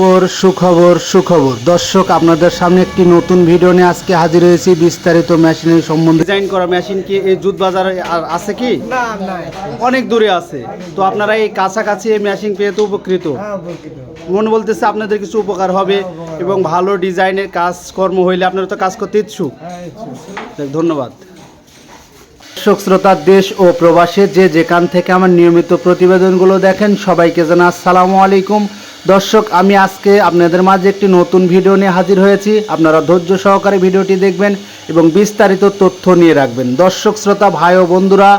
খবর সুখবর সুখবর। দর্শক আপনাদের সামনে একটি নতুন ভিডিও নিয়ে আজকে হাজির হয়েছি। বিস্তারিত মেশিনের সম্বন্ধে ডিজাইন করা মেশিন কি এই জুত বাজারে আর আছে কি? না না। অনেক দূরে আছে। তো আপনারা এই কাছাকাছি এই মেশিন পেয়ে তো উপকৃত। হ্যাঁ উপকৃত। মনে বলতেছে আপনাদের কিছু উপকার হবে এবং ভালো ডিজাইনের কাজকর্ম হইলে আপনারা তো কাজ করতে ইচ্ছুক। হ্যাঁ ইচ্ছুক। ধন্যবাদ। দর্শক শ্রোতা দেশ ও প্রবাসে যে যেখান থেকে আমার নিয়মিত প্রতিবেদনগুলো দেখেন সবাইকে জানা আসসালামু আলাইকুম। দর্শক, আমি আজকে আপনাদের মাঝে একটি নতুন ভিডিও নিয়ে হাজির হয়েছি। আপনারা ধৈর্য সহকারে ভিডিওটি দেখবেন এবং বিস্তারিত তথ্য নিয়ে রাখবেন। দর্শক, শ্রোতা, ভাই ও বন্ধুরা,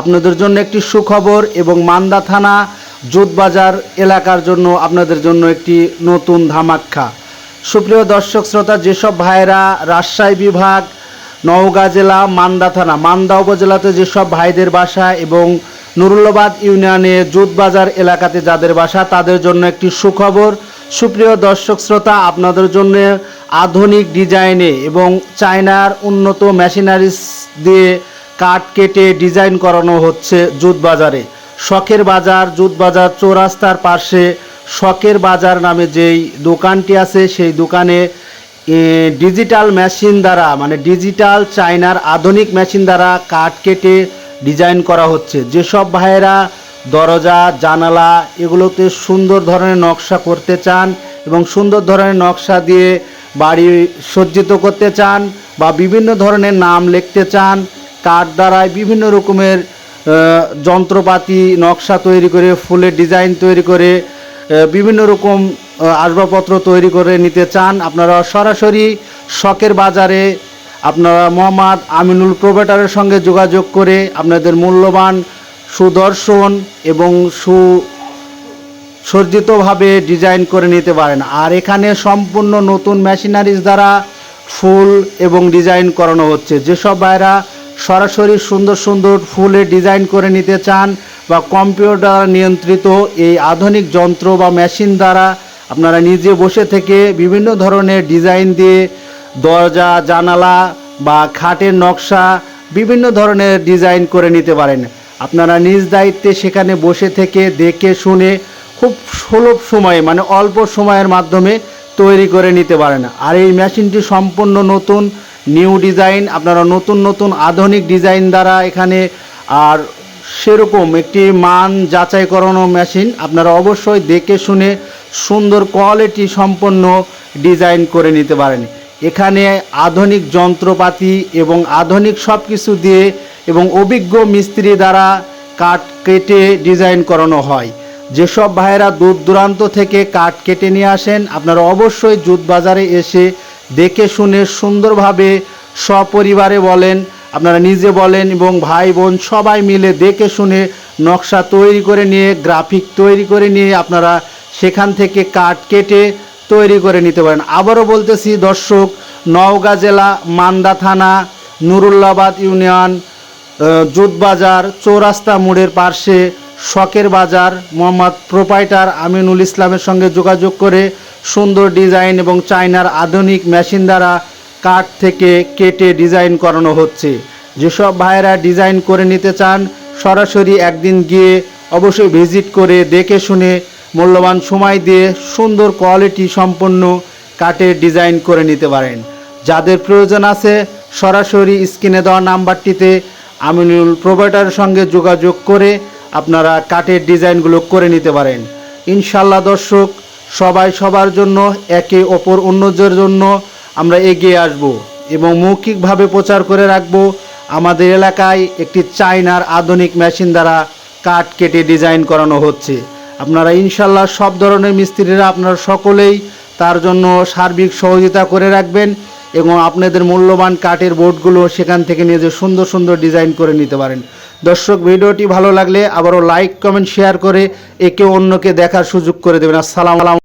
আপনাদের জন্য একটি সুখবর এবং মান্দা থানা, জুতবাজার এলাকার জন্য আপনাদের জন্য একটি নতুন ধামাক্ষা সুপ্রিয় দর্শক, শ্রোতা, যেসব ভাইয়েরা রাজশাহী বিভাগ, নওগাঁ জেলা, মান্দা থানা, মান্দা উপজেলাতে যেসব ভাইদের বাসা এবং নুরুল্লাবাদ ইউনিয়নে জুতবাজার এলাকাতে যাদের বাসা, তাদের জন্য একটি সুখবর। সুপ্রিয় দর্শক শ্রোতা, আপনাদের জন্য আধুনিক ডিজাইনে এবং চায়নার উন্নত মেশিনারিস দিয়ে কাঠ কেটে ডিজাইন করানো হচ্ছে জুতবাজারে শখের বাজার জুতবাজার চৌরাস্তার পাশে শখের বাজার নামে যেই দোকানটি আছে, সেই দোকানে ডিজিটাল মেশিন দ্বারা মানে ডিজিটাল চায়নার আধুনিক মেশিন দ্বারা কাঠ কেটে ডিজাইন করা হচ্ছে। যেসব ভাইয়েরা দরজা, জানালা এগুলোতে সুন্দর ধরনের নকশা করতে চান এবং সুন্দর ধরনের নকশা দিয়ে বাড়ি সজ্জিত করতে চান বা বিভিন্ন ধরনের নাম লিখতে চান কাঠ দ্বারায় বিভিন্ন রকমের যন্ত্রপাতি, নকশা তৈরি করে, ফুলের ডিজাইন তৈরি করে বিভিন্ন রকম আসবাবপত্র তৈরি করে নিতে চান, আপনারা সরাসরি শখের বাজারে আপনারা মোহাম্মদ আমিনুল প্রোভেটারের সঙ্গে যোগাযোগ করে আপনাদের মূল্যবান সুদর্শন এবং সু সজ্জিতভাবে ডিজাইন করে নিতে পারেন। আর এখানে সম্পূর্ণ নতুন মেশিনারিজ দ্বারা ফুল এবং ডিজাইন করানো হচ্ছে। যেসব ভাইরা সরাসরি সুন্দর সুন্দর ফুলের ডিজাইন করে নিতে চান বা কম্পিউটার নিয়ন্ত্রিত এই আধুনিক যন্ত্র বা মেশিন দ্বারা আপনারা নিজে বসে থেকে বিভিন্ন ধরনের ডিজাইন দিয়ে দরজা, জানালা বা খাটের নকশা বিভিন্ন ধরনের ডিজাইন করে নিতে পারেন। আপনারা নিজ দায়িত্বে সেখানে বসে থেকে দেখে শুনে খুব সুলভ সময়ে মানে অল্প সময়ের মাধ্যমে তৈরি করে নিতে পারেন। আর এই মেশিনটি সম্পূর্ণ নতুন, নিউ ডিজাইন, আপনারা নতুন নতুন আধুনিক ডিজাইন দ্বারা এখানে আর সেরকম একটি মান যাচাই করানো মেশিন আপনারা অবশ্যই দেখে শুনে সুন্দর কোয়ালিটি সম্পন্ন ডিজাইন করে নিতে পারেন। এখানে আধুনিক যন্ত্রপাতি এবং আধুনিক সব কিছু দিয়ে এবং অভিজ্ঞ মিস্ত্রি দ্বারা কাঠ কেটে ডিজাইন করানো হয়। যেসব ভাইয়েরা দূর দূরান্ত থেকে কাঠ কেটে নিয়ে আসেন, আপনারা অবশ্যই জুত বাজারে এসে দেখে শুনে সুন্দরভাবে সপরিবারে বলেন, আপনারা নিজে বলেন এবং ভাই বোন সবাই মিলে দেখে শুনে নকশা তৈরি করে নিয়ে, গ্রাফিক তৈরি করে নিয়ে আপনারা সেখান থেকে কাঠ কেটে তৈরি করে নিতে পারেন। আবারও বলতেছি, দর্শক, নওগাঁ জেলা, মান্দা থানা, নুরুল্লাবাদ ইউনিয়ন জুতবাজার চৌরাস্তা মোড়ের পার্শ্বে শখের বাজার, মোহাম্মদ প্রোপাইটার আমিনুল ইসলামের সঙ্গে যোগাযোগ করে সুন্দর ডিজাইন এবং চায়নার আধুনিক মেশিন দ্বারা কাঠ থেকে কেটে ডিজাইন করানো হচ্ছে। যেসব ভাইয়েরা ডিজাইন করে নিতে চান, সরাসরি একদিন গিয়ে অবশ্যই ভিজিট করে দেখে শুনে মূল্যবান সময় দিয়ে সুন্দর কোয়ালিটি সম্পন্ন কাঠের ডিজাইন করে নিতে পারেন। যাদের প্রয়োজন আছে, সরাসরি স্ক্রিনে দেওয়া নাম্বারটিতে আমিনুল প্রোভাইডারের সঙ্গে যোগাযোগ করে আপনারা কাঠের ডিজাইনগুলো করে নিতে পারেন। ইনশাল্লাহ দর্শক, সবাই সবার জন্য একে অপর অন্যদের জন্য আমরা এগিয়ে আসব এবং মৌখিকভাবে প্রচার করে রাখব আমাদের এলাকায় একটি চায়নার আধুনিক মেশিন দ্বারা কাঠ কেটে ডিজাইন করানো হচ্ছে। আপনারা ইনশাল্লাহ সব ধরনের মিস্ত্রিরা আপনারা সকলেই তার জন্য সার্বিক সহযোগিতা করে রাখবেন এবং আপনাদের মূল্যবান কাঠের বোর্ডগুলো সেখান থেকে নিয়ে যে সুন্দর সুন্দর ডিজাইন করে নিতে পারেন। দর্শক, ভিডিওটি ভালো লাগলে আবারও লাইক, কমেন্ট, শেয়ার করে একে অন্যকে দেখার সুযোগ করে দেবেন। আসসালাম